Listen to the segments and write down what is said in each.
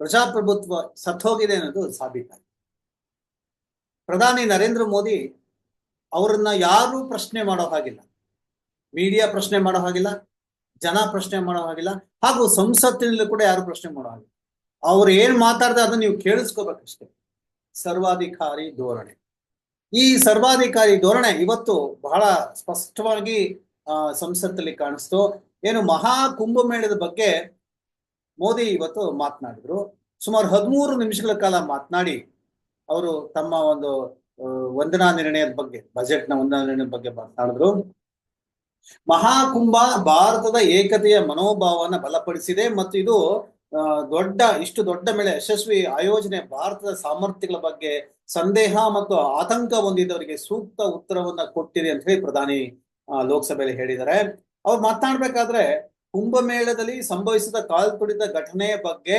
ಪ್ರಜಾಪ್ರಭುತ್ವ ಸತ್ತೋಗಿದೆ ಅನ್ನೋದು ಸಾಬೀತಾಗಿದೆ ಪ್ರಧಾನಿ ನರೇಂದ್ರ ಮೋದಿ ಅವರನ್ನ ಯಾರು ಪ್ರಶ್ನೆ ಮಾಡೋ ಹಾಗಿಲ್ಲ. ಮೀಡಿಯಾ ಪ್ರಶ್ನೆ ಮಾಡೋ ಹಾಗಿಲ್ಲ, ಜನ ಪ್ರಶ್ನೆ ಮಾಡೋ ಹಾಗಿಲ್ಲ, ಹಾಗೂ ಸಂಸತ್ತಿನಲ್ಲೂ ಕೂಡ ಯಾರು ಪ್ರಶ್ನೆ ಮಾಡೋ ಹಾಗಿಲ್ಲ. ಅವ್ರು ಏನ್ ಮಾತಾಡ್ದೆ ಅದನ್ನ ನೀವು ಕೇಳಿಸ್ಕೋಬೇಕಷ್ಟೇ. ಸರ್ವಾಧಿಕಾರಿ ಧೋರಣೆ. ಈ ಸರ್ವಾಧಿಕಾರಿ ಧೋರಣೆ ಇವತ್ತು ಬಹಳ ಸ್ಪಷ್ಟವಾಗಿ ಸಂಸತ್ತಲ್ಲಿ ಕಾಣಿಸ್ತು. ಏನು ಮಹಾ ಕುಂಭಮೇಳದ ಬಗ್ಗೆ ಮೋದಿ ಇವತ್ತು ಮಾತನಾಡಿದ್ರು. ಸುಮಾರು ಹದಿಮೂರು ನಿಮಿಷಗಳ ಕಾಲ ಮಾತನಾಡಿ ಅವರು ತಮ್ಮ ಒಂದು ವಂದನಾ ನಿರ್ಣಯದ ಬಗ್ಗೆ ಬಜೆಟ್ನ ವಂದನಾ ನಿರ್ಣಯದ ಬಗ್ಗೆ ಮಾತನಾಡಿದ್ರು. ಮಹಾಕುಂಭ ಭಾರತದ ಏಕತೆಯ ಮನೋಭಾವವನ್ನು ಬಲಪಡಿಸಿದೆ ಮತ್ತು ಇದು ದೊಡ್ಡ, ಇಷ್ಟು ದೊಡ್ಡ ಮೇಲೆ ಯಶಸ್ವಿ ಆಯೋಜನೆ ಭಾರತದ ಸಾಮರ್ಥ್ಯಗಳ ಬಗ್ಗೆ ಸಂದೇಹ ಮತ್ತು ಆತಂಕ ಹೊಂದಿದ್ದವರಿಗೆ ಸೂಕ್ತ ಉತ್ತರವನ್ನ ಕೊಟ್ಟಿದೆ ಅಂತ ಹೇಳಿ ಪ್ರಧಾನಿ ಲೋಕಸಭೆಯಲ್ಲಿ ಹೇಳಿದ್ದಾರೆ. ಅವ್ರು ಮಾತನಾಡ್ಬೇಕಾದ್ರೆ ಕುಂಭಮೇಳದಲ್ಲಿ ಸಂಭವಿಸಿದ ಕಾಲ್ತುಳಿತ ಘಟನೆ ಬಗ್ಗೆ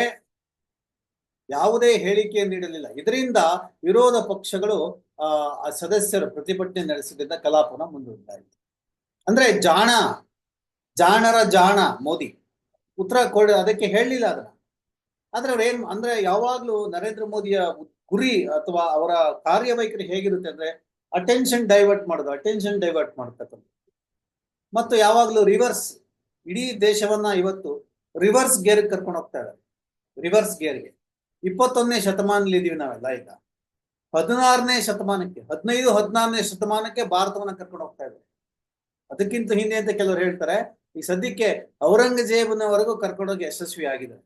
ಯಾವುದೇ ಹೇಳಿಕೆ ನೀಡಲಿಲ್ಲ. ಇದರಿಂದ ವಿರೋಧ ಪಕ್ಷಗಳು, ಆ ಸದಸ್ಯರು ಪ್ರತಿಭಟನೆ ನಡೆಸಿದ್ರಿಂದ ಕಲಾಪನ ಮುಂದೂಡಲಾಯಿತು ಅಂದ್ರೆ ಜಾಣ, ಜಾಣರ ಜಾಣ ಮೋದಿ. ಉತ್ತರ ಕೊಡ, ಅದಕ್ಕೆ ಹೇಳಲಿಲ್ಲ ಅದನ್ನ. ಆದ್ರೆ ಅವ್ರು ಅಂದ್ರೆ ಯಾವಾಗ್ಲೂ ನರೇಂದ್ರ ಮೋದಿಯ ಗುರಿ ಅಥವಾ ಅವರ ಕಾರ್ಯವೈಖರಿ ಹೇಗಿರುತ್ತೆ ಅಂದ್ರೆ ಅಟೆನ್ಷನ್ ಡೈವರ್ಟ್ ಮಾಡೋದು ಅಟೆನ್ಷನ್ ಡೈವರ್ಟ್ ಮಾಡ್ತಕ್ಕಂಥದ್ದು. ಮತ್ತು ಯಾವಾಗ್ಲೂ ರಿವರ್ಸ್ ಇಡೀ ದೇಶವನ್ನ ಇವತ್ತು ರಿವರ್ಸ್ ಗೇರ್ ಕರ್ಕೊಂಡು ಹೋಗ್ತಾ ಇದ್ದಾರೆ. ರಿವರ್ಸ್ ಗೇರ್ಗೆ ಇಪ್ಪತ್ತೊಂದನೇ ಶತಮಾನಲ್ಲಿ ಇದೀವಿ ನಾವೆಲ್ಲ ಈಗ. ಹದಿನಾರನೇ ಶತಮಾನಕ್ಕೆ, ಹದಿನೈದು, ಹದಿನಾರನೇ ಶತಮಾನಕ್ಕೆ ಭಾರತವನ್ನ ಕರ್ಕೊಂಡು ಹೋಗ್ತಾ ಇದ್ದಾರೆ. ಅದಕ್ಕಿಂತ ಹಿಂದೆ ಅಂತ ಕೆಲವರು ಹೇಳ್ತಾರೆ, ಈ ಸದ್ಯಕ್ಕೆ ಔರಂಗಜೇಬನವರೆಗೂ ಕರ್ಕೊಂಡೋಗಿ ಯಶಸ್ವಿ ಆಗಿದೆ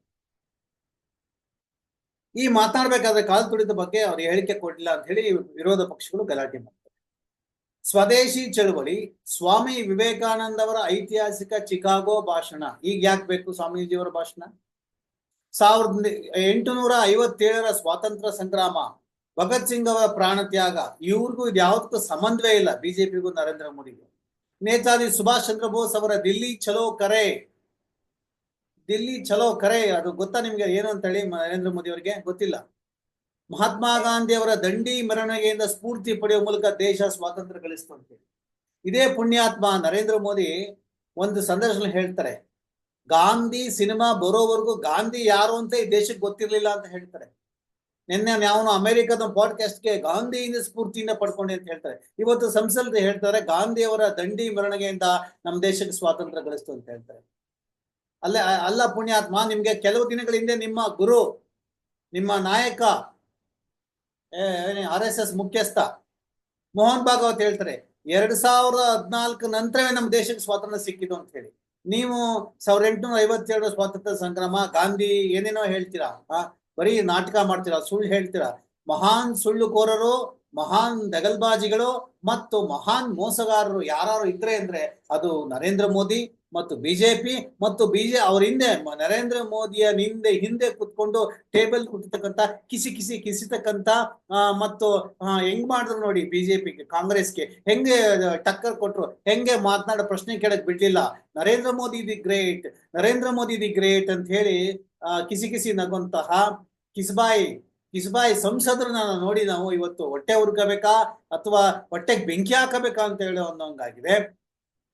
ಈ ಮಾತನಾಡ್ಬೇಕಾದ್ರೆ ಕಾಲ್ ತುಳಿದ ಬಗ್ಗೆ ಅವ್ರು ಹೇಳಿಕೆ ಕೊಡ್ಲಿಲ್ಲ ಅಂತ ಹೇಳಿ ವಿರೋಧ ಪಕ್ಷಗಳು ಗಲಾಟೆ ಮಾಡ್ತಾರೆ. ಸ್ವದೇಶಿ ಚಳುವಳಿ, ಸ್ವಾಮಿ ವಿವೇಕಾನಂದ ಅವರ ಐತಿಹಾಸಿಕ ಚಿಕಾಗೋ ಭಾಷಣ. ಈಗ ಯಾಕೆ ಬೇಕು ಸ್ವಾಮೀಜಿಯವರ ಭಾಷಣ? ಸಾವಿರದ ಎಂಟುನೂರ ಐವತ್ತೇಳರ ಸ್ವಾತಂತ್ರ್ಯ ಸಂಗ್ರಾಮ, ಭಗತ್ ಸಿಂಗ್ ಅವರ ಪ್ರಾಣ ತ್ಯಾಗ, ಇವ್ರಿಗೂ ಇದು ಸಂಬಂಧವೇ ಇಲ್ಲ ಬಿಜೆಪಿಗೂ ನರೇಂದ್ರ ಮೋದಿಗೂ. ನೇತಾಜಿ ಸುಭಾಷ್ ಚಂದ್ರ ಬೋಸ್ ಅವರ ದಿಲ್ಲಿ ಚಲೋ ಕರೆ. ದಿಲ್ಲಿ ಚಲೋ ಕರೆ, ಅದು ಗೊತ್ತಾ ನಿಮ್ಗೆ ಏನು ಅಂತ ಹೇಳಿ ನರೇಂದ್ರ ಮೋದಿ ಅವರಿಗೆ ಗೊತ್ತಿಲ್ಲ. ಮಹಾತ್ಮ ಗಾಂಧಿಯವರ ದಂಡಿ ಮೆರವಣಿಗೆಯಿಂದ ಸ್ಫೂರ್ತಿ ಪಡೆಯುವ ಮೂಲಕ ದೇಶ ಸ್ವಾತಂತ್ರ್ಯ ಗಳಿಸ್ತು ಅಂತ ಹೇಳಿ ಇದೇ ಪುಣ್ಯಾತ್ಮ ನರೇಂದ್ರ ಮೋದಿ ಒಂದು ಸಂದರ್ಶನ ಹೇಳ್ತಾರೆ, ಗಾಂಧಿ ಸಿನಿಮಾ ಬರೋವರೆಗೂ ಗಾಂಧಿ ಯಾರು ಅಂತ ಈ ದೇಶಕ್ಕೆ ಗೊತ್ತಿರ್ಲಿಲ್ಲ ಅಂತ ಹೇಳ್ತಾರೆ. ನಿನ್ನೆ ನಾವು ಅಮೆರಿಕದ ಪಾಡ್ಕಾಸ್ಟ್ಗೆ ಗಾಂಧಿಯಿಂದ ಸ್ಫೂರ್ತಿಯಿಂದ ಪಡ್ಕೊಂಡೆ ಅಂತ ಹೇಳ್ತಾರೆ. ಇವತ್ತು ಸಂಸದ ಹೇಳ್ತಾರೆ, ಗಾಂಧಿಯವರ ದಂಡಿ ಮೆರವಣಿಗೆಯಿಂದ ನಮ್ಮ ದೇಶಕ್ಕೆ ಸ್ವಾತಂತ್ರ್ಯ ಗಳಿಸ್ತು ಅಂತ ಹೇಳ್ತಾರೆ. ಅಲ್ಲೇ, ಅಲ್ಲ ಪುಣ್ಯಾತ್ಮ, ನಿಮ್ಗೆ ಕೆಲವು ದಿನಗಳ ಹಿಂದೆ ನಿಮ್ಮ ಗುರು, ನಿಮ್ಮ ನಾಯಕ ಆರ್ ಎಸ್ ಎಸ್ ಮುಖ್ಯಸ್ಥ. ಮೋಹನ್ ಭಾಗವತ್ ಹೇಳ್ತಾರೆ, ಎರಡ್ ಸಾವಿರದ ಹದಿನಾಲ್ಕು ನಂತರವೇ ನಮ್ಮ ದೇಶಕ್ಕೆ ಸ್ವಾತಂತ್ರ್ಯ ಸಿಕ್ಕಿತು ಅಂತ ಹೇಳಿ. ನೀವು ಸಾವಿರದ ಎಂಟುನೂರ ಐವತ್ತೆರಡು ಸ್ವಾತಂತ್ರ್ಯ ಸಂಗ್ರಾಮ, ಗಾಂಧಿ ಏನೇನೋ ಹೇಳ್ತೀರಾ? ಬರೀ ನಾಟಕ ಮಾಡ್ತೀರಾ, ಸುಳ್ಳು ಹೇಳ್ತೀರಾ? ಮಹಾನ್ ಸುಳ್ಳುಕೋರರು, ಮಹಾನ್ ದಗಲ್ಬಾಜಿಗಳು ಮತ್ತು ಮಹಾನ್ ಮೋಸಗಾರರು ಯಾರು ಇದ್ರೆ ಅಂದ್ರೆ ಅದು ನರೇಂದ್ರ ಮೋದಿ ಮತ್ತು ಬಿಜೆಪಿ ಮತ್ತು ಬಿಜೆ ಅವ್ರ ಹಿಂದೆ ನರೇಂದ್ರ ಮೋದಿಯ ಹಿಂದೆ ಹಿಂದೆ ಕುತ್ಕೊಂಡು ಟೇಬಲ್ ಕುತ್ತಕ್ಕಂತ ಕಿಸಿ ಕಿಸಿ ಕಿಸಿತಕ್ಕಂತ ಮತ್ತು ಹೆಂಗ್ ಮಾಡಿದ್ರು ನೋಡಿ ಬಿಜೆಪಿಗೆ ಕಾಂಗ್ರೆಸ್ಗೆ. ಹೆಂಗೆ ಟಕ್ಕರ್ ಕೊಟ್ರು, ಹೆಂಗೆ ಮಾತನಾಡೋ ಪ್ರಶ್ನೆ ಕೇಳಕ್ ಬಿಡ್ಲಿಲ್ಲ. Narendra Modi the great, Narendra Modi the great ಅಂತ ಹೇಳಿ ಕಿಸಿ ಕಿಸಿ ನಗುವಂತಹ ಕಿಸ್ಬಾಯಿ ಕಿಸ್ಬಾಯಿ ಸಂಸದರನ್ನ ನೋಡಿ ನಾವು ಇವತ್ತು ಹೊಟ್ಟೆ ಹುರ್ಕಬೇಕಾ ಅಥವಾ ಹೊಟ್ಟೆಗೆ ಬೆಂಕಿ ಹಾಕಬೇಕಾ ಅಂತ ಹೇಳೋ ಅನ್ನೋಂಗಾಗಿದೆ.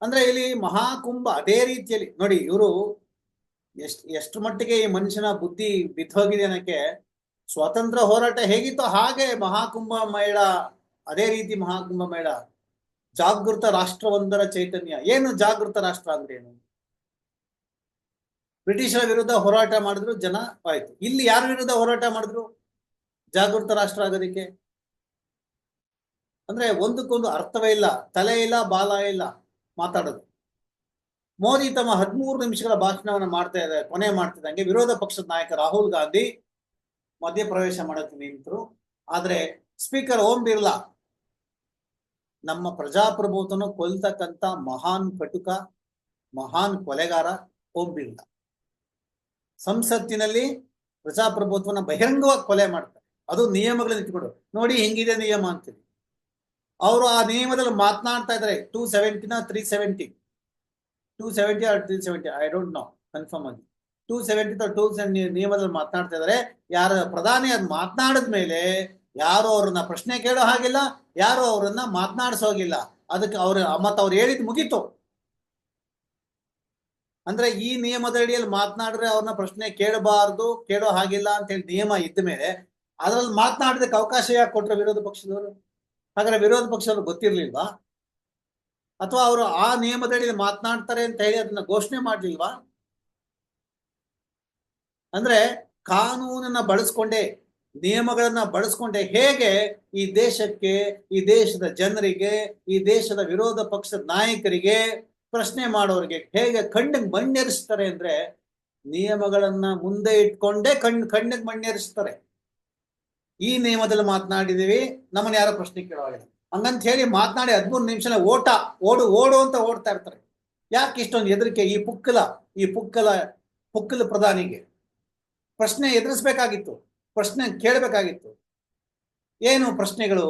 ಅಂದ್ರೆ ಇಲ್ಲಿ ಮಹಾಕುಂಭ ಅದೇ ರೀತಿಯಲ್ಲಿ ನೋಡಿ ಇವರು ಎಷ್ಟ್, ಎಷ್ಟು ಮಟ್ಟಿಗೆ ಈ ಮನುಷ್ಯನ ಬುದ್ಧಿ ಬಿದ್ದೋಗಿದೆ ಅನ್ನಕ್ಕೆ ಸ್ವಾತಂತ್ರ್ಯ ಹೋರಾಟ ಹೇಗಿತ್ತೋ ಹಾಗೆ ಮಹಾಕುಂಭ ಮೇಳ, ಅದೇ ರೀತಿ ಮಹಾಕುಂಭ ಮೇಳ, ಜಾಗೃತ ರಾಷ್ಟ್ರವೊಂದರ ಚೈತನ್ಯ. ಏನು ಜಾಗೃತ ರಾಷ್ಟ್ರ ಅಂದ್ರೆ ಏನು? ಬ್ರಿಟಿಷರ ವಿರುದ್ಧ ಹೋರಾಟ ಮಾಡಿದ್ರು, ಜನ ಆಯ್ತು. ಇಲ್ಲಿ ಯಾರ ವಿರುದ್ಧ ಹೋರಾಟ ಮಾಡಿದ್ರು? ಜಾಗೃತ ರಾಷ್ಟ್ರ ಆಗೋದಿಕ್ಕೆ. ಅಂದ್ರೆ ಒಂದಕ್ಕೊಂದು ಅರ್ಥವೇ ಇಲ್ಲ, ತಲೆ ಇಲ್ಲ, ಬಾಲ ಇಲ್ಲ. ಮಾತಾಡೋದು. ಮೋದಿ ತಮ್ಮ ಹದಿಮೂರು ನಿಮಿಷಗಳ ಭಾಷಣವನ್ನು ಮಾಡ್ತಾ ಇದ್ದಾರೆ, ಕೊನೆ ಮಾಡ್ತಿದ್ದಂಗೆ ವಿರೋಧ ಪಕ್ಷದ ನಾಯಕ ರಾಹುಲ್ ಗಾಂಧಿ ಮಧ್ಯಪ್ರವೇಶ ಮಾಡೋಕೆ ನಿಂತರು. ಆದ್ರೆ ಸ್ಪೀಕರ್ ಓಂ ಬಿರ್ಲಾ, ನಮ್ಮ ಪ್ರಜಾಪ್ರಭುತ್ವನ ಕೊಲ್ತಕ್ಕಂತ ಮಹಾನ್ ಕಟುಕ, ಮಹಾನ್ ಕೊಲೆಗಾರ ಓಂ ಬಿರ್ಲಾ. ಸಂಸತ್ತಿನಲ್ಲಿ ಪ್ರಜಾಪ್ರಭುತ್ವನ ಬಹಿರಂಗವಾಗಿ ಕೊಲೆ ಮಾಡ್ತಾರೆ. ಅದು ನಿಯಮಗಳನ್ನ ಇಟ್ಕೊಂಡು ನೋಡಿ, ಹೆಂಗಿದೆ ನಿಯಮ ಅಂತೀವಿ ಅವರು ಆ ನಿಯಮದಲ್ಲಿ ಮಾತನಾಡ್ತಾ ಇದ್ದಾರೆ two ಸೆವೆಂಟಿನ three seventy two seventy or three seventy I don't know confirm ಆಗಿ. ಟೂ ಸೆವೆಂಟಿ ಟೂ ನಿಯಮದಲ್ಲಿ ಮಾತನಾಡ್ತಾ ಇದ್ದಾರೆ ಯಾರ ಪ್ರಧಾನಿ ಅದು ಮಾತನಾಡಿದ ಮೇಲೆ ಯಾರು ಅವ್ರನ್ನ ಪ್ರಶ್ನೆ ಕೇಳೋ ಹಾಗಿಲ್ಲ, ಯಾರು ಅವರನ್ನ ಮಾತನಾಡಿಸೋಗಿಲ್ಲ ಅದಕ್ಕೆ ಅವ್ರ, ಮತ್ತ ಅವ್ರು ಹೇಳಿದ್ ಮುಗೀತು. ಅಂದ್ರೆ ಈ ನಿಯಮದ ಅಡಿಯಲ್ಲಿ ಮಾತನಾಡಿದ್ರೆ ಅವ್ರನ್ನ ಪ್ರಶ್ನೆ ಕೇಳಬಾರ್ದು, ಕೇಳೋ ಹಾಗಿಲ್ಲ ಅಂತ ಹೇಳಿ ನಿಯಮ ಇದ್ದ ಮೇಲೆ ಅದ್ರಲ್ಲಿ ಮಾತನಾಡೋದಕ್ಕೆ ಅವಕಾಶ ಯಾಕೆ ಕೊಟ್ರೆ ವಿರೋಧ ಪಕ್ಷದವರು? ಹಾಗಾದ್ರೆ ವಿರೋಧ ಪಕ್ಷದವ್ರು ಗೊತ್ತಿರ್ಲಿಲ್ವಾ? ಅಥವಾ ಅವರು ಆ ನಿಯಮದಡಿ ಮಾತನಾಡ್ತಾರೆ ಅಂತ ಹೇಳಿ ಅದನ್ನ ಘೋಷಣೆ ಮಾಡ್ಲಿಲ್ವಾ? ಅಂದ್ರೆ ಕಾನೂನನ್ನ ಬಳಸ್ಕೊಂಡೆ, ನಿಯಮಗಳನ್ನ ಬಳಸ್ಕೊಂಡೆ ಹೇಗೆ ಈ ದೇಶಕ್ಕೆ, ಈ ದೇಶದ ಜನರಿಗೆ, ಈ ದೇಶದ ವಿರೋಧ ಪಕ್ಷದ ನಾಯಕರಿಗೆ ಪ್ರಶ್ನೆ ಮಾಡೋರಿಗೆ ಹೇಗೆ ಕಣ್ಣಿಗೆ ಮಣ್ಣೇರಿಸ್ತಾರೆ ಅಂದ್ರೆ ನಿಯಮಗಳನ್ನ ಮುಂದೆ ಇಟ್ಕೊಂಡೇ ಕಣ್, ಕಣ್ಣಿಗೆ ಮಣ್ಣೇರಿಸ್ತಾರೆ. ಈ ನಿಯಮದಲ್ಲಿ ಮಾತನಾಡಿದೀವಿ ನಮ್ಮನ್ನ ಯಾರೋ ಪ್ರಶ್ನೆ ಕೇಳುವಾಗ ಹಂಗಂತ ಹೇಳಿ ಮಾತನಾಡಿ ಹದಿಮೂರು ನಿಮಿಷನ ಓಟ, ಓಡು ಓಡು ಅಂತ ಓಡ್ತಾ ಇರ್ತಾರೆ. ಯಾಕೆ ಇಷ್ಟೊಂದು ಹೆದರಿಕೆ ಈ ಪುಕ್ಕಲ ಈ ಪುಕ್ಕಲ ಪುಕ್ಕಲ ಪ್ರಧಾನಿಗೆ? ಪ್ರಶ್ನೆ ಎದುರಿಸ್ಬೇಕಾಗಿತ್ತು, ಪ್ರಶ್ನೆ ಕೇಳಬೇಕಾಗಿತ್ತು. ಏನು ಪ್ರಶ್ನೆಗಳು?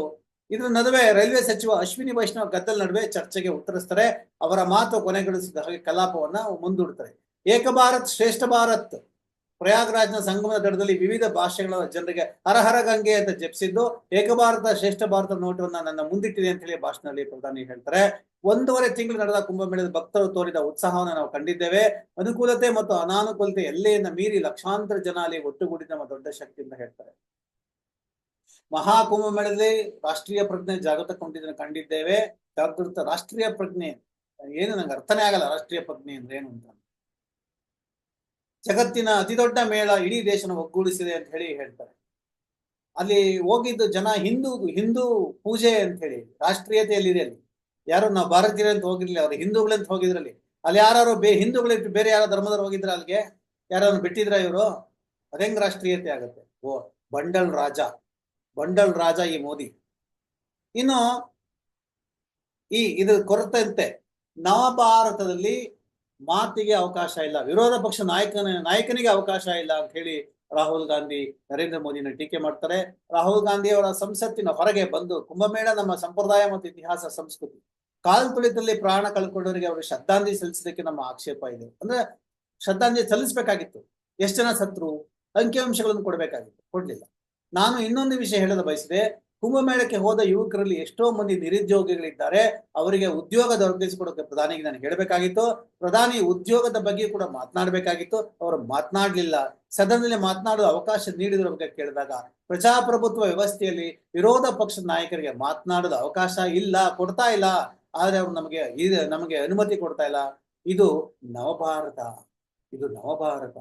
ಇದ್ರ ನಡುವೆ ರೈಲ್ವೆ ಸಚಿವ ಅಶ್ವಿನಿ ವೈಷ್ಣವ್ ಗದ್ದಲ್ ನಡುವೆ ಚರ್ಚೆಗೆ ಉತ್ತರಿಸ್ತಾರೆ, ಅವರ ಮಾತು ಕೊನೆಗೊಳಿಸಿದ ಹಾಗೆ ಕಲಾಪವನ್ನ ಮುಂದೂಡ್ತಾರೆ. ಏಕ ಭಾರತ್ ಶ್ರೇಷ್ಠ ಭಾರತ್. ಪ್ರಯಾಗ್ರಾಜ್ನ ಸಂಗಮದ ದಡದಲ್ಲಿ ವಿವಿಧ ಭಾಷೆಗಳ ಜನರಿಗೆ ಹರಹರ ಗಂಗೆ ಅಂತ ಜಪಿಸಿದ್ದು ಏಕ ಭಾರತ ಶ್ರೇಷ್ಠ ಭಾರತ ನೋಟವನ್ನ ನನ್ನ ಮುಂದಿಟ್ಟಿದೆ ಅಂತ ಹೇಳಿ ಭಾಷಣದಲ್ಲಿ ಪ್ರಧಾನಿ ಹೇಳ್ತಾರೆ. ಒಂದೂವರೆ ತಿಂಗಳು ನಡೆದ ಕುಂಭಮೇಳದ ಭಕ್ತರು ತೋರಿದ ಉತ್ಸಾಹವನ್ನು ನಾವು ಕಂಡಿದ್ದೇವೆ. ಅನುಕೂಲತೆ ಮತ್ತು ಅನಾನುಕೂಲತೆ ಎಲ್ಲೆಯನ್ನ ಮೀರಿ ಲಕ್ಷಾಂತರ ಜನ ಅಲ್ಲಿ ಒಟ್ಟುಗೂಡಿ ನಮ್ಮ ದೊಡ್ಡ ಶಕ್ತಿ ಅಂತ ಹೇಳ್ತಾರೆ. ಮಹಾ ಕುಂಭಮೇಳದಲ್ಲಿ ರಾಷ್ಟ್ರೀಯ ಪ್ರಜ್ಞೆ ಜಾಗೃತಗೊಂಡಿದ್ದನ್ನು ಕಂಡಿದ್ದೇವೆ. ಜಾಗೃತ ರಾಷ್ಟ್ರೀಯ ಪ್ರಜ್ಞೆ, ಏನು ನಂಗೆ ಅರ್ಥನೇ ಆಗಲ್ಲ ರಾಷ್ಟ್ರೀಯ ಪ್ರಜ್ಞೆ ಅಂದ್ರೆ ಏನು ಅಂತ. ಜಗತ್ತಿನ ಅತಿದೊಡ್ಡ ಮೇಳ ಇಡೀ ದೇಶನ ಒಗ್ಗೂಡಿಸಿದೆ ಅಂತ ಹೇಳಿ ಹೇಳ್ತಾರೆ. ಅಲ್ಲಿ ಹೋಗಿದ್ದು ಜನ ಹಿಂದೂ ಹಿಂದೂ ಪೂಜೆ ಅಂತ ಹೇಳಿ ರಾಷ್ಟ್ರೀಯತೆಯಲ್ಲಿದೆ ಅಲ್ಲಿ. ಯಾರು ನಾವು ಭಾರತೀಯರು ಅಂತ ಹೋಗಿರ್ಲಿಲ್ಲ ಅವ್ರು ಹಿಂದೂಗಳಂತ ಹೋಗಿದ್ರಲ್ಲಿ. ಅಲ್ಲಿ ಯಾರು ಬೇ ಹಿಂದೂಗಳಿಟ್ಟು ಬೇರೆ ಯಾರೋ ಧರ್ಮದವ್ರು ಹೋಗಿದ್ರ ಅಲ್ಲಿಗೆ ಯಾರು ಬಿಟ್ಟಿದ್ರ ಇವರು, ಅದೇಂಗ್ ರಾಷ್ಟ್ರೀಯತೆ ಆಗುತ್ತೆ? ಓ, ಬಂಡಲ್ ರಾಜ. ಬಂಡಲ್ ರಾಜ ಈ ಮೋದಿ. ಇನ್ನು ಈ, ಇದು ಕೊರತೆ ಅಂತೆ. ನವಭಾರತದಲ್ಲಿ ಮಾತಿಗೆ ಅವಕಾಶ ಇಲ್ಲ, ವಿರೋಧ ಪಕ್ಷ ನಾಯಕನ, ನಾಯಕನಿಗೆ ಅವಕಾಶ ಇಲ್ಲ ಅಂತ ಹೇಳಿ ರಾಹುಲ್ ಗಾಂಧಿ ನರೇಂದ್ರ ಮೋದಿನ ಟೀಕೆ ಮಾಡ್ತಾರೆ. ರಾಹುಲ್ ಗಾಂಧಿ ಅವರ ಸಂಸತ್ತಿನ ಹೊರಗೆ ಬಂದು ಕುಂಭಮೇಳ ನಮ್ಮ ಸಂಪ್ರದಾಯ ಮತ್ತು ಇತಿಹಾಸ, ಸಂಸ್ಕೃತಿ, ಕಾಲ್ ತುಳಿತದಲ್ಲಿ ಪ್ರಾಣ ಕಳ್ಕೊಂಡವರಿಗೆ ಅವರು ಶ್ರದ್ಧಾಂಜಲಿ ಸಲ್ಲಿಸೋದಕ್ಕೆ ನಮ್ಮ ಆಕ್ಷೇಪ ಇದೆ. ಅಂದ್ರೆ ಶ್ರದ್ಧಾಂಜಲಿ ಸಲ್ಲಿಸಬೇಕಾಗಿತ್ತು. ಎಷ್ಟು ಜನ ಸತ್ರು, ಅಂಕಿಅಂಶಗಳನ್ನು ಕೊಡಬೇಕಾಗಿತ್ತು, ಕೊಡ್ಲಿಲ್ಲ. ನಾನು ಇನ್ನೊಂದು ವಿಷಯ ಹೇಳಲು ಬಯಸಿದೆ. ಕುಂಭಮೇಳಕ್ಕೆ ಹೋದ ಯುವಕರಲ್ಲಿ ಎಷ್ಟೋ ಮಂದಿ ನಿರುದ್ಯೋಗಿಗಳಿದ್ದಾರೆ. ಅವರಿಗೆ ಉದ್ಯೋಗ ದೊರಕಿಸಿಕೊಡೋಕೆ ಪ್ರಧಾನಿಗೆ ನಾನು ಹೇಳಬೇಕಾಗಿತ್ತು. ಪ್ರಧಾನಿ ಉದ್ಯೋಗದ ಬಗ್ಗೆ ಕೂಡ ಮಾತನಾಡಬೇಕಾಗಿತ್ತು. ಅವರು ಮಾತನಾಡಲಿಲ್ಲ. ಸದನದಲ್ಲಿ ಮಾತನಾಡುವ ಅವಕಾಶ ನೀಡಿದ್ರ ಬಗ್ಗೆ ಕೇಳಿದಾಗ ಪ್ರಜಾಪ್ರಭುತ್ವ ವ್ಯವಸ್ಥೆಯಲ್ಲಿ ವಿರೋಧ ಪಕ್ಷದ ನಾಯಕರಿಗೆ ಮಾತನಾಡೋದ ಅವಕಾಶ ಇಲ್ಲ, ಕೊಡ್ತಾ ಇಲ್ಲ. ಆದ್ರೆ ಅವ್ರು ನಮಗೆ ಇದು ನಮಗೆ ಅನುಮತಿ ಕೊಡ್ತಾ ಇಲ್ಲ. ಇದು ನವಭಾರತ. ಇದು ನವಭಾರತ.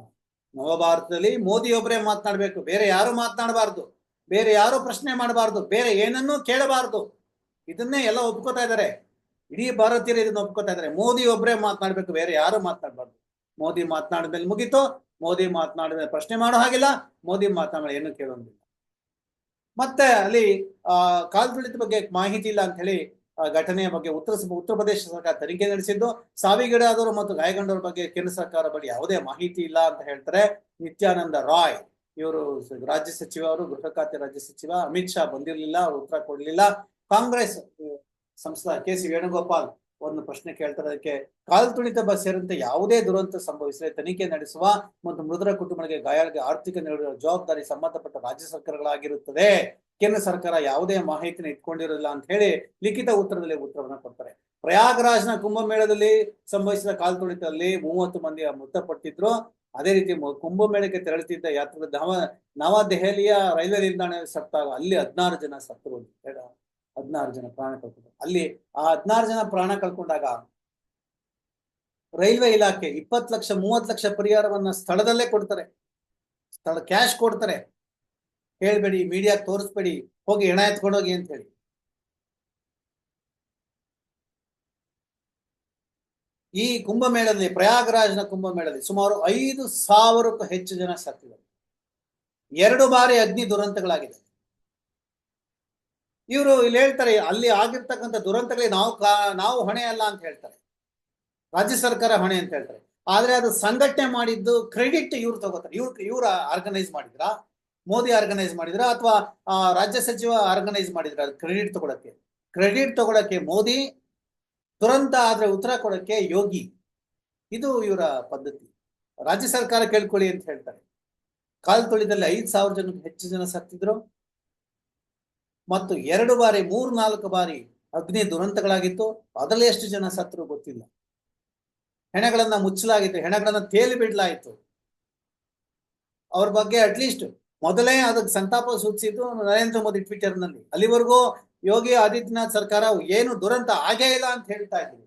ನವಭಾರತದಲ್ಲಿ ಮೋದಿ ಒಬ್ಬರೇ ಮಾತನಾಡ್ಬೇಕು. ಬೇರೆ ಯಾರು ಮಾತನಾಡಬಾರ್ದು. ಬೇರೆ ಯಾರೋ ಪ್ರಶ್ನೆ ಮಾಡಬಾರ್ದು, ಬೇರೆ ಏನನ್ನೂ ಕೇಳಬಾರ್ದು. ಇದನ್ನೇ ಎಲ್ಲ ಒಪ್ಕೋತಾ ಇದ್ದಾರೆ. ಇಡೀ ಭಾರತೀಯರು ಇದನ್ನ ಒಪ್ಕೋತಾ ಇದ್ದಾರೆ. ಮೋದಿ ಒಬ್ಬರೇ ಮಾತನಾಡ್ಬೇಕು, ಬೇರೆ ಯಾರು ಮಾತನಾಡಬಾರ್ದು. ಮೋದಿ ಮಾತನಾಡಿದ್ಮೇಲೆ ಮುಗೀತು. ಮೋದಿ ಮಾತನಾಡಿದ್ಮೇಲೆ ಪ್ರಶ್ನೆ ಮಾಡೋ ಹಾಗಿಲ್ಲ. ಮೋದಿ ಮಾತನಾಡಿ ಏನು ಕೇಳೋಂಗಿಲ್ಲ. ಮತ್ತೆ ಅಲ್ಲಿ, ಆ ಕಾಲ್ತುಳಿತ ಬಗ್ಗೆ ಮಾಹಿತಿ ಇಲ್ಲ ಅಂತ ಹೇಳಿ, ಆ, ಘಟನೆಯ ಬಗ್ಗೆ ಉತ್ತರ ಉತ್ತರ ಪ್ರದೇಶ ಸರ್ಕಾರ ತನಿಖೆ ನಡೆಸಿದ್ದು. ಸಾವಿಗೀಡಾದವರು ಮತ್ತು ಗಾಯಗೊಂಡವರ ಬಗ್ಗೆ ಕೇಂದ್ರ ಸರ್ಕಾರ ಬಳಿ ಯಾವುದೇ ಮಾಹಿತಿ ಇಲ್ಲ ಅಂತ ಹೇಳ್ತಾರೆ ನಿತ್ಯಾನಂದ ರಾಯ್. ಇವರು ರಾಜ್ಯ ಸಚಿವ ಅವರು, ಗೃಹ ಖಾತೆ ರಾಜ್ಯ ಸಚಿವ, ಅಮಿತ್ ಶಾ ಬಂದಿರಲಿಲ್ಲ ಉತ್ತರ ಕೊಡ್ಲಿಲ್ಲ. ಕಾಂಗ್ರೆಸ್ ಸಂಸದ ಕೆ ಸಿ ವೇಣುಗೋಪಾಲ್ ಒಂದು ಪ್ರಶ್ನೆ ಕೇಳ್ತಾರೆ. ಅದಕ್ಕೆ ಕಾಲ್ ತುಳಿತ ಬಸ್ ಸೇರಿದಂತೆ ಯಾವುದೇ ದುರಂತ ಸಂಭವಿಸಿದರೆ ತನಿಖೆ ನಡೆಸುವ ಮತ್ತು ಮೃತರ ಕುಟುಂಬಗಳಿಗೆ ಗಾಯಾಳಿಗೆ ಆರ್ಥಿಕ ನೀಡುವ ಜವಾಬ್ದಾರಿ ಸಂಬಂಧಪಟ್ಟ ರಾಜ್ಯ ಸರ್ಕಾರಗಳಾಗಿರುತ್ತದೆ. ಕೇಂದ್ರ ಸರ್ಕಾರ ಯಾವುದೇ ಮಾಹಿತಿನ ಇಟ್ಕೊಂಡಿರಲಿಲ್ಲ ಅಂತ ಹೇಳಿ ಲಿಖಿತ ಉತ್ತರದಲ್ಲಿ ಉತ್ತರವನ್ನು ಕೊಡ್ತಾರೆ. ಪ್ರಯಾಗರಾಜ್ನ ಕುಂಭಮೇಳದಲ್ಲಿ ಸಂಭವಿಸಿದ ಕಾಲ್ ತುಳಿತದಲ್ಲಿ ಮೂವತ್ತು ಮಂದಿ ಮೃತಪಟ್ಟಿದ್ರು. ಅದೇ ರೀತಿ ಕುಂಭಮೇಳಕ್ಕೆ ತೆರಳುತ್ತಿದ್ದ ಯಾತ್ರೆ ನವ ನವದೆಹಲಿಯ ರೈಲ್ವೆ ನಿಲ್ದಾಣ ಸತ್ತಾಗ ಅಲ್ಲಿ ಹದಿನಾರು ಜನ ಸತ್ತರು ಹದಿನಾರು ಜನ ಪ್ರಾಣ ಕಳ್ಕೊಂಡ್ರು. ಅಲ್ಲಿ ಆ ಹದಿನಾರು ಜನ ಪ್ರಾಣ ಕಳ್ಕೊಂಡಾಗ ರೈಲ್ವೆ ಇಲಾಖೆ ಇಪ್ಪತ್ತು ಲಕ್ಷ, ಮೂವತ್ತು ಲಕ್ಷ ಪರಿಹಾರವನ್ನ ಸ್ಥಳದಲ್ಲೇ ಕೊಡ್ತಾರೆ. ಸ್ಥಳ, ಕ್ಯಾಶ್ ಕೊಡ್ತಾರೆ. ಹೇಳ್ಬೇಡಿ ಮೀಡಿಯಾ ತೋರಿಸ್ಬೇಡಿ, ಹೋಗಿ ಹೆಣ ಎತ್ಕೊಂಡೋಗಿ ಅಂತ ಹೇಳಿ. ಈ ಕುಂಭಮೇಳದಲ್ಲಿ, ಪ್ರಯಾಗರಾಜ್ನ ಕುಂಭಮೇಳದಲ್ಲಿ ಸುಮಾರು ಐದು ಸಾವಿರಕ್ಕೂ ಹೆಚ್ಚು ಜನ ಸತ್ತಿದ್ದಾರೆ. ಎರಡು ಬಾರಿ ಅಗ್ನಿ ದುರಂತಗಳಾಗಿದೆ ಇವರು ಇಲ್ಲಿ ಹೇಳ್ತಾರೆ, ಅಲ್ಲಿ ಆಗಿರ್ತಕ್ಕಂಥ ದುರಂತಗಳಿಗೆ ನಾವು ನಾವು ಹೊಣೆ ಅಲ್ಲ ಅಂತ ಹೇಳ್ತಾರೆ. ರಾಜ್ಯ ಸರ್ಕಾರ ಹೊಣೆ ಅಂತ ಹೇಳ್ತಾರೆ. ಆದ್ರೆ ಅದು ಸಂಘಟನೆ ಮಾಡಿದ್ದು ಕ್ರೆಡಿಟ್ ಇವ್ರು ತಗೋತಾರೆ. ಇವ್ರು ಇವ್ರು ಆರ್ಗನೈಸ್ ಮಾಡಿದ್ರಾ? ಮೋದಿ ಆರ್ಗನೈಸ್ ಮಾಡಿದ್ರ? ಅಥವಾ ರಾಜ್ಯ ಸಚಿವ ಆರ್ಗನೈಸ್ ಮಾಡಿದ್ರ? ಕ್ರೆಡಿಟ್ ತಗೊಳಕ್ಕೆ. ಕ್ರೆಡಿಟ್ ತಗೊಳಕ್ಕೆ ಮೋದಿ ತುರಂತ ಆದ್ರೆ ಉತ್ತರ ಕೊಡಕ್ಕೆ ಯೋಗಿ. ಇದು ಇವರ ಪದ್ಧತಿ. ರಾಜ್ಯ ಸರ್ಕಾರ ಕೇಳ್ಕೊಳ್ಳಿ ಅಂತ ಹೇಳ್ತಾರೆ. ಕಾಲ್ ತೊಳಿದಲ್ಲಿ ಐದ್ ಸಾವಿರ ಜನಕ್ಕೆ ಹೆಚ್ಚು ಜನ ಸತ್ತಿದ್ರು. ಮತ್ತು ಎರಡು ಬಾರಿ, ಮೂರ್, ನಾಲ್ಕು ಬಾರಿ ಅಗ್ನಿ ದುರಂತಗಳಾಗಿತ್ತು. ಅದರಲ್ಲಿ ಎಷ್ಟು ಜನ ಸತ್ರು ಗೊತ್ತಿಲ್ಲ. ಹೆಣಗಳನ್ನ ಮುಚ್ಚಲಾಗಿತ್ತು. ಹೆಣಗಳನ್ನ ತೇಲಿ ಬಿಡ್ಲಾಯಿತು. ಅವ್ರ ಬಗ್ಗೆ ಅಟ್ಲೀಸ್ಟ್ ಮೊದಲೇ ಅದಕ್ಕೆ ಸಂತಾಪ ಸೂಚಿಸಿದ್ದು ನರೇಂದ್ರ ಮೋದಿ ಟ್ವಿಟರ್ನಲ್ಲಿ. ಅಲ್ಲಿವರೆಗೂ ಯೋಗಿ ಆದಿತ್ಯನಾಥ್ ಸರ್ಕಾರ ಏನು ದುರಂತ ಆಗೇ ಇಲ್ಲ ಅಂತ ಹೇಳ್ತಾ ಇದ್ದೀವಿ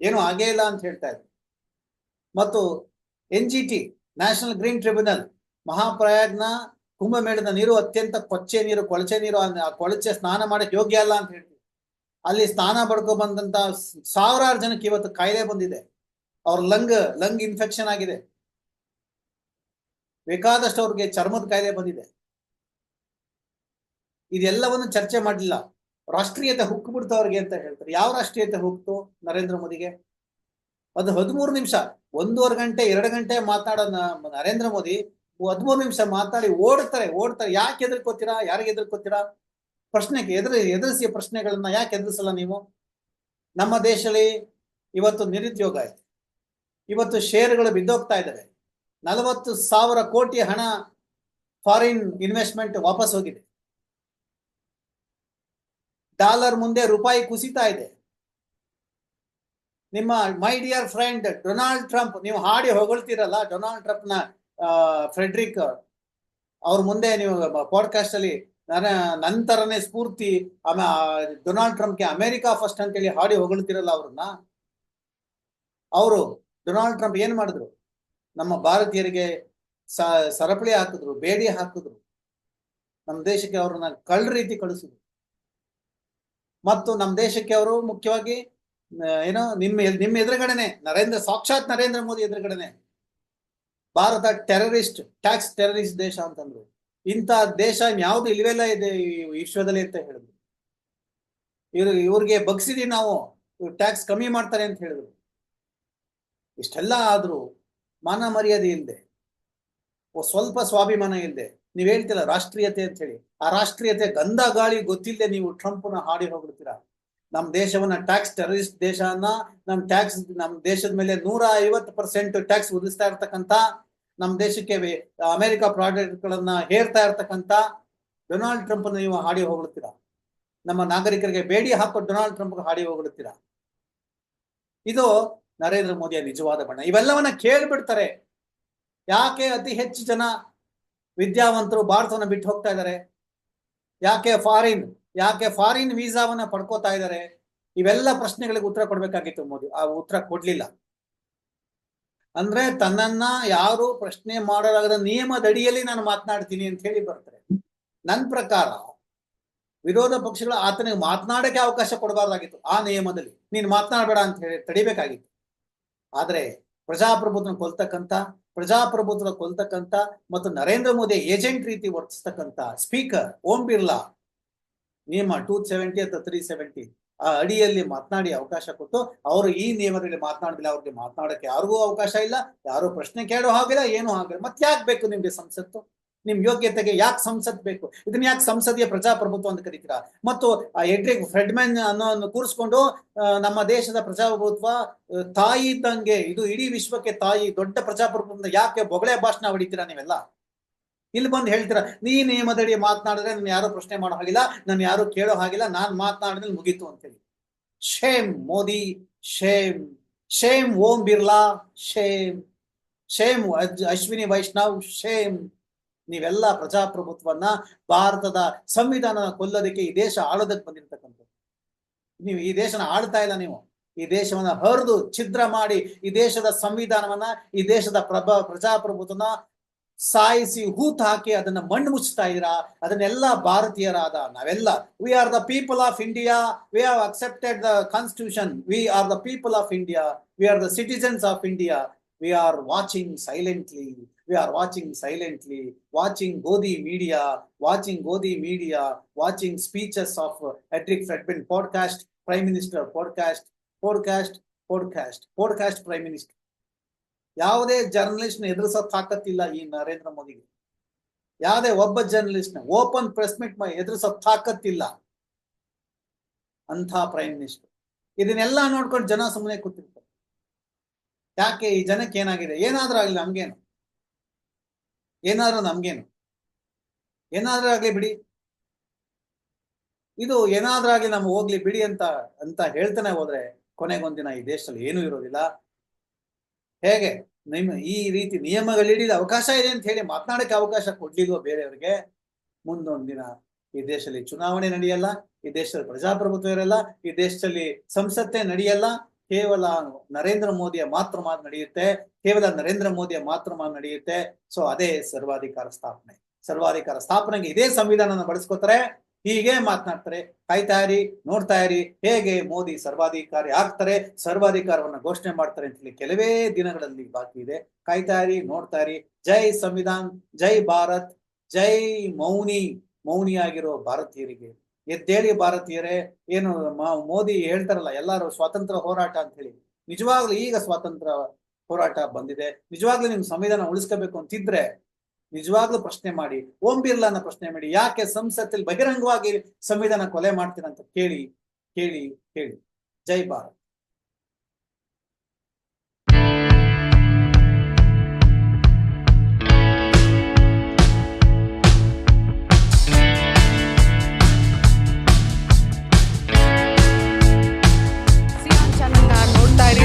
ಏನು ಆಗೇ ಇಲ್ಲ ಅಂತ ಹೇಳ್ತಾ ಇದ್ರು. ಮತ್ತು N G T, national green tribunal, ಮಹಾಪ್ರಯಾಗ್ನ ಕುಂಭಮೇಳದ ನೀರು ಅತ್ಯಂತ ಕೊಚ್ಚೆ ನೀರು, ಕೊಳಚೆ ನೀರು ಆ ಕೊಳಚೆ ಸ್ನಾನ ಮಾಡಕ್ಕೆ ಯೋಗ್ಯ ಅಲ್ಲ ಅಂತ ಹೇಳ್ತೀವಿ. ಅಲ್ಲಿ ಸ್ನಾನ ಪಡ್ಕೊ ಬಂದಂತ ಸಾವಿರಾರು ಜನಕ್ಕೆ ಇವತ್ತು ಕಾಯಿಲೆ ಬಂದಿದೆ. ಅವ್ರ ಲಂಗ್ ಲಂಗ್ ಇನ್ಫೆಕ್ಷನ್ ಆಗಿದೆ. ಬೇಕಾದಷ್ಟು ಅವ್ರಿಗೆ ಚರ್ಮದ ಕಾಯಿಲೆ ಬಂದಿದೆ. ಇದೆಲ್ಲವನ್ನು ಚರ್ಚೆ ಮಾಡಲಿಲ್ಲ. ರಾಷ್ಟ್ರೀಯತೆ ಹುಕ್ಕು ಬಿಡ್ತವ್ರಿಗೆ ಅಂತ ಹೇಳ್ತಾರೆ. ಯಾವ ರಾಷ್ಟ್ರೀಯತೆ ಹುಕ್ತು ನರೇಂದ್ರ ಮೋದಿಗೆ? ಅದು ಹದಿಮೂರು ನಿಮಿಷ, ಒಂದೂವರೆ ಗಂಟೆ, ಎರಡು ಗಂಟೆ ಮಾತಾಡೋ ನರೇಂದ್ರ ಮೋದಿ ಹದಿಮೂರು ನಿಮಿಷ ಮಾತಾಡಿ ಓಡ್ತಾರೆ ಓಡ್ತಾರೆ. ಯಾಕೆ ಎದುರ್ಕೋತೀರಾ ಯಾರಿಗೆ ಎದುರ್ಕೋತೀರಾ ಪ್ರಶ್ನೆಗೆ ಎದುರು ಎದುರಿಸಿ ಪ್ರಶ್ನೆಗಳನ್ನ ಯಾಕೆ ಎದುರಿಸಲ್ಲ ನೀವು? ನಮ್ಮ ದೇಶದಲ್ಲಿ ಇವತ್ತು ನಿರುದ್ಯೋಗ ಇದೆ. ಇವತ್ತು ಶೇರ್ಗಳು ಬಿದ್ದೋಗ್ತಾ ಇದ್ದಾವೆ. ನಲವತ್ತು ಸಾವಿರ ಕೋಟಿ ಹಣ ಫಾರಿನ್ ಇನ್ವೆಸ್ಟ್ಮೆಂಟ್ ವಾಪಸ್ ಹೋಗಿದೆ. ಡಾಲರ್ ಮುಂದೆ ರೂಪಾಯಿ ಕುಸಿತಾ ಇದೆ. ನಿಮ್ಮ my dear friend Donald Trump, ನೀವು ಹಾಡಿ ಹೊಗಳ್ತೀರಲ್ಲ, ಡೊನಾಲ್ಡ್ ಟ್ರಂಪ್ನ ಫ್ರೆಡ್ರಿಕ್ ಅವ್ರ ಮುಂದೆ ನೀವು ಪಾಡ್ಕಾಸ್ಟ್ ಅಲ್ಲಿ ನಂತರನೇ ಸ್ಫೂರ್ತಿ, ಆಮೇ, ಡೊನಾಲ್ಡ್ ಟ್ರಂಪ್ಗೆ ಅಮೆರಿಕಾ ಫಸ್ಟ್ ಅಂತೇಳಿ ಹಾಡಿ ಹೊಗಳ್ತಿರಲ್ಲ ಅವ್ರನ್ನ. ಅವರು, ಡೊನಾಲ್ಡ್ ಟ್ರಂಪ್ ಏನ್ ಮಾಡಿದ್ರು? ನಮ್ಮ ಭಾರತೀಯರಿಗೆ ಸರಪಳಿ ಹಾಕಿದ್ರು, ಬೇಡಿ ಹಾಕಿದ್ರು. ನಮ್ಮ ದೇಶಕ್ಕೆ ಅವ್ರನ್ನ ಕಳ್ಳ ರೀತಿ ಕಳಿಸಿದ್ರು. ಮತ್ತು ನಮ್ಮ ದೇಶಕ್ಕೆ ಅವರು ಮುಖ್ಯವಾಗಿ ಏನೋ ನಿಮ್ಮ ನಿಮ್ಮ ಎದುರುಗಡೆನೆ, ನರೇಂದ್ರ, ಸಾಕ್ಷಾತ್ ನರೇಂದ್ರ ಮೋದಿ ಎದುರುಗಡೆನೆ, ಭಾರತ ಟೆರರಿಸ್ಟ್ ಟ್ಯಾಕ್ಸ್ ಟೆರರಿಸ್ಟ್ ದೇಶ ಅಂತಂದ್ರು. ಇಂಥ ದೇಶ ಯಾವ್ದು ಇಲ್ವೆಲ್ಲ ಇದೆ ಈ ವಿಶ್ವದಲ್ಲಿ ಅಂತ ಹೇಳಿದ್ರು. ಇವ್ರು, ಇವ್ರಿಗೆ ಬಗ್ಸಿದೀವಿ ನಾವು ಟ್ಯಾಕ್ಸ್ ಕಮ್ಮಿ ಮಾಡ್ತಾರೆ ಅಂತ ಹೇಳಿದ್ರು. ಇಷ್ಟೆಲ್ಲ ಆದ್ರೂ ಮಾನ ಮರ್ಯಾದೆ ಇಲ್ಲದೆ ಸ್ವಲ್ಪ ಸ್ವಾಭಿಮಾನ ಇಲ್ಲದೆ ನೀವ್ ಹೇಳ್ತಿಲ್ಲ ರಾಷ್ಟ್ರೀಯತೆ ಅಂತ ಹೇಳಿ ಆ ರಾಷ್ಟ್ರೀಯತೆ ಗಂಧ ಗಾಳಿ ಗೊತ್ತಿಲ್ಲದೆ ನೀವು ಟ್ರಂಪ್ನ ಹಾಡಿ ಹೋಗ್ಬಿಡ್ತೀರಾ? ನಮ್ ದೇಶವನ್ನ ಟ್ಯಾಕ್ಸ್ ಟೆರರಿಸ್ಟ್ ದೇಶನ ನಮ್ಮ ಟ್ಯಾಕ್ಸ್ ನಮ್ ದೇಶದ ಮೇಲೆ ನೂರ ಐವತ್ತು ಪರ್ಸೆಂಟ್ ಟ್ಯಾಕ್ಸ್ ವಿಧಿಸ್ತಾ ಇರ್ತಕ್ಕಂತ ನಮ್ಮ ದೇಶಕ್ಕೆ ಅಮೆರಿಕ ಪ್ರಾಡಕ್ಟ್ ಗಳನ್ನ ಹೇರ್ತಾ ಇರ್ತಕ್ಕಂತ ಡೊನಾಲ್ಡ್ ಟ್ರಂಪ್ ನೀವು ಹಾಡಿ ಹೋಗ್ಬಿಡ್ತೀರಾ? ನಮ್ಮ ನಾಗರಿಕರಿಗೆ ಬೇಡಿ ಹಾಕೋ ಡೊನಾಲ್ಡ್ ಟ್ರಂಪ್ ಹಾಡಿ ಹೋಗ್ಬಿಡ್ತೀರಾ? ಇದು ನರೇಂದ್ರ ಮೋದಿಯ ನಿಜವಾದ ಬಣ್ಣ. ಇವೆಲ್ಲವನ್ನ ಕೇಳ್ಬಿಡ್ತಾರೆ. ಯಾಕೆ ಅತಿ ಹೆಚ್ಚು ಜನ ವಿದ್ಯಾವಂತರು ಭಾರತವನ್ನ ಬಿಟ್ಟು ಹೋಗ್ತಾ ಇದ್ದಾರೆ. ಯಾಕೆ ಫಾರಿನ್ ಯಾಕೆ ಫಾರಿನ್ ವೀಸಾವನ್ನ ಪಡ್ಕೋತಾ ಇದ್ದಾರೆ? ಇವೆಲ್ಲ ಪ್ರಶ್ನೆಗಳಿಗೆ ಉತ್ತರ ಕೊಡ್ಬೇಕಾಗಿತ್ತು ಮೋದಿ. ಆ ಉತ್ತರ ಕೊಡ್ಲಿಲ್ಲ. ಅಂದ್ರೆ ತನ್ನನ್ನ ಯಾರು ಪ್ರಶ್ನೆ ಮಾಡಲಾಗದ ನಿಯಮದಡಿಯಲ್ಲಿ ನಾನು ಮಾತನಾಡ್ತೀನಿ ಅಂತ ಹೇಳಿ ಬರ್ತಾರೆ. ನನ್ನ ಪ್ರಕಾರ ವಿರೋಧ ಪಕ್ಷಗಳು ಆತನಿಗೆ ಮಾತನಾಡಕ್ಕೆ ಅವಕಾಶ ಕೊಡಬಾರ್ದಾಗಿತ್ತು. ಆ ನಿಯಮದಲ್ಲಿ. ನೀನ್ ಮಾತನಾಡಬೇಡ ಅಂತ ಹೇಳಿ ತಡಿಬೇಕಾಗಿತ್ತು. ಆದ್ರೆ ಪ್ರಜಾಪ್ರಭುತ್ವ ಕೊಲ್ತಕ್ಕಂತ ಪ್ರಜಾಪ್ರಭುತ್ವ ಕೊಲ್ತಕ್ಕಂಥ ಮತ್ತು ನರೇಂದ್ರ ಮೋದಿ ಏಜೆಂಟ್ ರೀತಿ ವರ್ತಿಸ್ತಕ್ಕಂತ ಸ್ಪೀಕರ್ ಓಂ ಬಿರ್ಲಾ ನಿಯಮ ಟೂ ಸೆವೆಂಟಿ ಅಥವಾ ತ್ರೀ ಸೆವೆಂಟಿ ಆ ಅಡಿಯಲ್ಲಿ ಮಾತನಾಡಿ ಅವಕಾಶ ಕೊಟ್ಟು ಅವರು ಈ ನಿಯಮದಲ್ಲಿ ಮಾತನಾಡಿದ್ರೆ ಅವ್ರಿಗೆ ಮಾತನಾಡಕ್ಕೆ ಯಾರಿಗೂ ಅವಕಾಶ ಇಲ್ಲ, ಯಾರು ಪ್ರಶ್ನೆ ಕೇಳೋ ಹಾಗಿಲ್ಲ, ಏನು ಆಗಿಲ್ಲ ಮತ್ತೆ ಯಾಕೆ ಬೇಕು ನಿಮ್ಗೆ ಸಂಸತ್ತು? ನಿಮ್ ಯೋಗ್ಯತೆಗೆ ಯಾಕೆ ಸಂಸತ್ ಬೇಕು? ಇದನ್ನ ಯಾಕೆ ಸಂಸದೀಯ ಪ್ರಜಾಪ್ರಭುತ್ವ ಅಂತ ಕರೀತೀರಾ? ಮತ್ತು ಎಡ್ರಿಕ್ ಫ್ರೆಡ್ಮ್ಯಾನ್ ಅನ್ನೋ ಕೂರಿಸ್ಕೊಂಡು ನಮ್ಮ ದೇಶದ ಪ್ರಜಾಪ್ರಭುತ್ವ ತಾಯಿ ಇದ್ದಂಗೆ, ಇದು ಇಡೀ ವಿಶ್ವಕ್ಕೆ ತಾಯಿ, ದೊಡ್ಡ ಪ್ರಜಾಪ್ರಭುತ್ವ ಯಾಕೆ ಬೊಗಳೆ ಭಾಷಣ ಹೊಡಿತೀರಾ ನೀವೆಲ್ಲ? ಇಲ್ಲಿ ಬಂದು ಹೇಳ್ತೀರಾ ನೀ ನಿಯಮದಡಿ ಮಾತನಾಡಿದ್ರೆ ನಾನು ಯಾರು ಪ್ರಶ್ನೆ ಮಾಡೋ ಹಾಗಿಲ್ಲ, ನಾನು ಯಾರು ಕೇಳೋ ಹಾಗಿಲ್ಲ, ನಾನ್ ಮಾತನಾಡಿದ್ರೆ ಮುಗೀತು ಅಂತೇಳಿ. Shame Modi, shame shame Om Birla, shame shame Ashwini Vaishnav, shame ನೀವೆಲ್ಲ ಪ್ರಜಾಪ್ರಭುತ್ವವನ್ನ ಭಾರತದ ಸಂವಿಧಾನ ಕೊಲ್ಲೋದಕ್ಕೆ ಈ ದೇಶ ಆಳೋದಕ್ಕೆ ಬಂದಿರತಕ್ಕಂಥದ್ದು. ನೀವು ಈ ದೇಶನ ಆಳ್ತಾ ಇಲ್ಲ ನೀವು. ಈ ದೇಶವನ್ನ ಹರಿದು ಛಿದ್ರ ಮಾಡಿ, ಈ ದೇಶದ ಸಂವಿಧಾನವನ್ನ, ಈ ದೇಶದ ಪ್ರಭ, ಪ್ರಜಾಪ್ರಭುತ್ವನ ಸಾಯಿಸಿ ಹೂತ್ ಹಾಕಿ ಅದನ್ನ ಮಣ್ಣು ಮುಚ್ಚುತ್ತಾ ಇದ್ದೀರಾ? ಅದನ್ನೆಲ್ಲ ಭಾರತೀಯರಾದ ನಾವೆಲ್ಲ. We are the people of India we have accepted the constitution we are the people of India we are the citizens of India we are watching silently we are watching silently watching Godi media watching Godi media watching speeches of ಎಡ್ರಿಕ್ ಫ್ರೆಡ್ಬಿನ್ podcast prime minister podcast podcast podcast podcast prime minister ಯಾವುದೇ journalist ಎದುರಿಸೋ ತಾಕತ್ತಿಲ್ಲ ಈ ನರೇಂದ್ರ ಮೋದಿಗೆ. ಯಾವುದೇ ಒಬ್ಬ journalist open press meet ಎದುರಿಸೋ ತಾಕತ್ತಿಲ್ಲ ಅಂತ prime minister ಇದನ್ನೆಲ್ಲ ನೋಡ್ಕೊಂಡು ಜನ ಸುಮ್ಮನೆ ಕೂತಿರ್ತಾರೆ ಯಾಕೆ ಈ ಜನಕ್ಕೆ ಏನಾಗಿದೆ? ಏನಾದ್ರೂ ಆಗ್ಲಿ ನಮ್ಗೇನು. ಏನಾದ್ರೂ ನಮ್ಗೇನು. ಏನಾದ್ರೂ ಆಗ್ಲಿ ಬಿಡಿ. ಇದು ಏನಾದ್ರೂ ಆಗ್ಲಿ ನಮ್ಗೆ ಹೋಗ್ಲಿ ಬಿಡಿ ಅಂತ ಅಂತ ಹೇಳ್ತಾನೆ ಹೋದ್ರೆ ಕೊನೆಗೊಂದಿನ ಈ ದೇಶದಲ್ಲಿ ಏನೂ ಇರೋದಿಲ್ಲ. ಹೇಗೆ? ನಿಮ್ಮ ಈ ರೀತಿ ನಿಯಮಗಳಿಡಿದ ಅವಕಾಶ ಇದೆ ಅಂತ ಹೇಳಿ ಮಾತನಾಡಕ್ಕೆ ಅವಕಾಶ ಕೊಡ್ಲಿಲ್ವೋ ಬೇರೆಯವ್ರಿಗೆ? ಮುಂದೊಂದು ದಿನ ಈ ದೇಶದಲ್ಲಿ ಚುನಾವಣೆ ನಡೆಯಲ್ಲ, ಈ ದೇಶದಲ್ಲಿ ಪ್ರಜಾಪ್ರಭುತ್ವ ಇರಲ್ಲ, ಈ ದೇಶದಲ್ಲಿ ಸಂಸತ್ತೇ ನಡೆಯಲ್ಲ ಕೇವಲ ನರೇಂದ್ರ ಮೋದಿಯ ಮಾತ್ರ ಮಾತು ನಡೆಯುತ್ತೆ, ಕೇವಲ ನರೇಂದ್ರ ಮೋದಿಯ ಮಾತ್ರ ಮಾತು ನಡೆಯುತ್ತೆ. ಸೊ ಅದೇ ಸರ್ವಾಧಿಕಾರ ಸ್ಥಾಪನೆ. ಸರ್ವಾಧಿಕಾರ ಸ್ಥಾಪನೆಗೆ ಇದೇ ಸಂವಿಧಾನನ ಬಳಸ್ಕೋತಾರೆ, ಹೀಗೆ ಮಾತನಾಡ್ತಾರೆ. ಕಾಯ್ತಾ ಇರಿ, ನೋಡ್ತಾ ಇರಿ, ಹೇಗೆ ಮೋದಿ ಸರ್ವಾಧಿಕಾರಿ ಆಗ್ತಾರೆ, ಸರ್ವಾಧಿಕಾರವನ್ನ ಘೋಷಣೆ ಮಾಡ್ತಾರೆ ಅಂತ ಹೇಳಿ ಕೆಲವೇ ದಿನಗಳಲ್ಲಿ ಬಾಕಿ ಇದೆ. ಕಾಯ್ತಾ ಇರಿ, ನೋಡ್ತಾ ಇರಿ. ಜೈ ಸಂವಿಧಾನ್, ಜೈ ಭಾರತ್, ಜೈ ಮೌನಿ, ಮೌನಿಯಾಗಿರೋ ಭಾರತೀಯರಿಗೆ. ಎದ್ದೇಳಿ ಭಾರತೀಯರೇ, ಏನು ಮೋದಿ ಹೇಳ್ತಾರಲ್ಲ, ಎಲ್ಲಾರು ಸ್ವಾತಂತ್ರ್ಯ ಹೋರಾಟ ಅಂತ ಹೇಳಿ ನಿಜವಾಗ್ಲೂ ಈಗ ಸ್ವಾತಂತ್ರ್ಯ ಹೋರಾಟ ಬಂದಿದೆ. ನಿಜವಾಗ್ಲೂ ನಿಮ್ ಸಂವಿಧಾನ ಉಳಿಸ್ಕೋಬೇಕು ಅಂತಿದ್ರೆ ನಿಜವಾಗ್ಲೂ ಪ್ರಶ್ನೆ ಮಾಡಿ, ಓಂ ಬಿರ್ಲಾನ ಪ್ರಶ್ನೆ ಮಾಡಿ, ಯಾಕೆ ಸಂಸತ್ತಲ್ಲಿ ಬಹಿರಂಗವಾಗಿ ಸಂವಿಧಾನ ಕೊಲೆ ಮಾಡ್ತೀರಂತ ಕೇಳಿ ಕೇಳಿ ಕೇಳಿ. ಜೈ ಭಾರತ್.